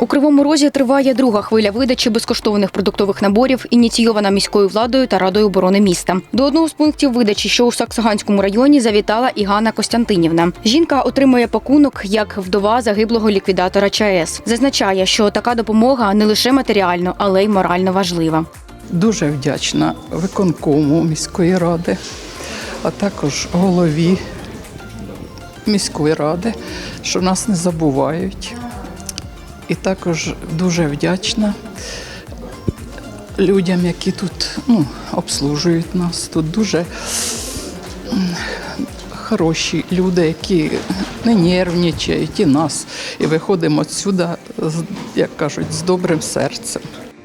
У Кривому Розі триває друга хвиля видачі безкоштовних продуктових наборів, ініційована міською владою та радою оборони міста. До одного з пунктів видачі, що у Саксаганському районі, завітала і Ганна Костянтинівна. Жінка отримує пакунок як вдова загиблого ліквідатора ЧАЕС. Зазначає, що така допомога не лише матеріально, але й морально важлива. Дуже вдячна виконкому міської ради, а також голові міської ради, що нас не забувають. І також дуже вдячна людям, які тут ну, обслужують нас. Тут дуже хороші люди, які не нервничають і нас. І виходимо відсюди, як кажуть, з добрим серцем.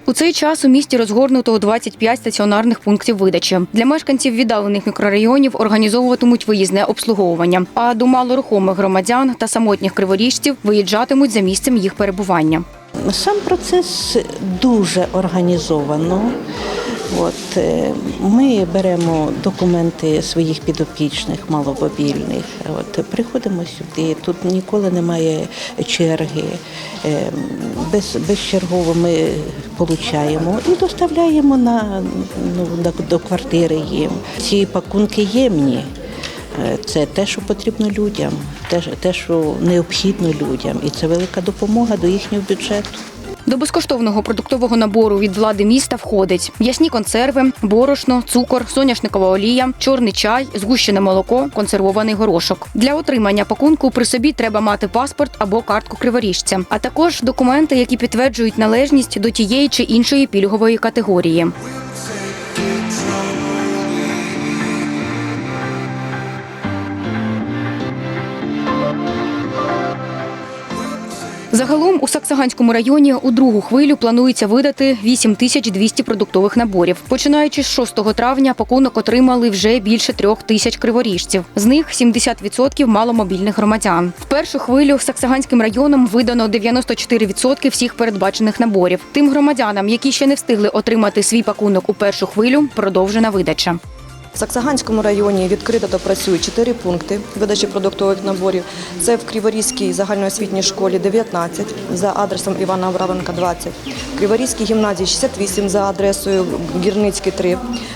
У цей час у місті розгорнуто 25 стаціонарних пунктів видачі. Для мешканців віддалених мікрорайонів організовуватимуть виїзне обслуговування. А до малорухомих громадян та самотніх криворіжців виїжджатимуть за місцем їх перебування. Сам процес дуже організовано. От, е, ми беремо документи своїх підопічних, маломобільних. От, приходимо сюди, тут ніколи немає черги. Е, Без, безчергово ми получаємо і доставляємо на, ну, до квартири їм. Ці пакунки ємні. Е, Це те, що потрібно людям, те, те, що необхідно людям, і це велика допомога до їхнього бюджету. До безкоштовного продуктового набору від влади міста входить м'ясні консерви, борошно, цукор, соняшникова олія, чорний чай, згущене молоко, консервований горошок. Для отримання пакунку при собі треба мати паспорт або картку криворіжця, а також документи, які підтверджують належність до тієї чи іншої пільгової категорії. Загалом у Саксаганському районі у другу хвилю планується видати 8200 продуктових наборів. Починаючи з 6 травня, пакунок отримали вже більше трьох тисяч криворіжців. З них 70% маломобільних громадян. В першу хвилю Саксаганським районом видано 94% всіх передбачених наборів. Тим громадянам, які ще не встигли отримати свій пакунок у першу хвилю, продовжена видача. В Саксаганському районі відкрито та працюють чотири пункти видачі продуктових наборів. Це в Криворізькій загальноосвітній школі 19 за адресом Івана Авраменка 20, в Криворізькій гімназії 68 за адресою Гірницький 3,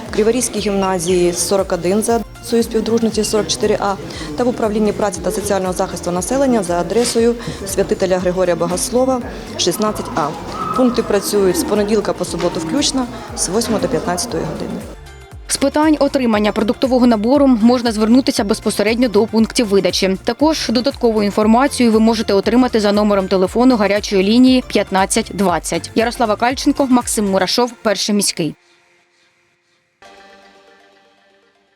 в Криворізькій гімназії 41 за адресою співдружниці 44А та в управлінні праці та соціального захисту населення за адресою святителя Григорія Богослова 16А. Пункти працюють з понеділка по суботу включно з 8 до 15 години. З питань отримання продуктового набору можна звернутися безпосередньо до пунктів видачі. Також додаткову інформацію ви можете отримати за номером телефону гарячої лінії 1520. Ярослава Кальченко, Максим Мурашов, перший міський.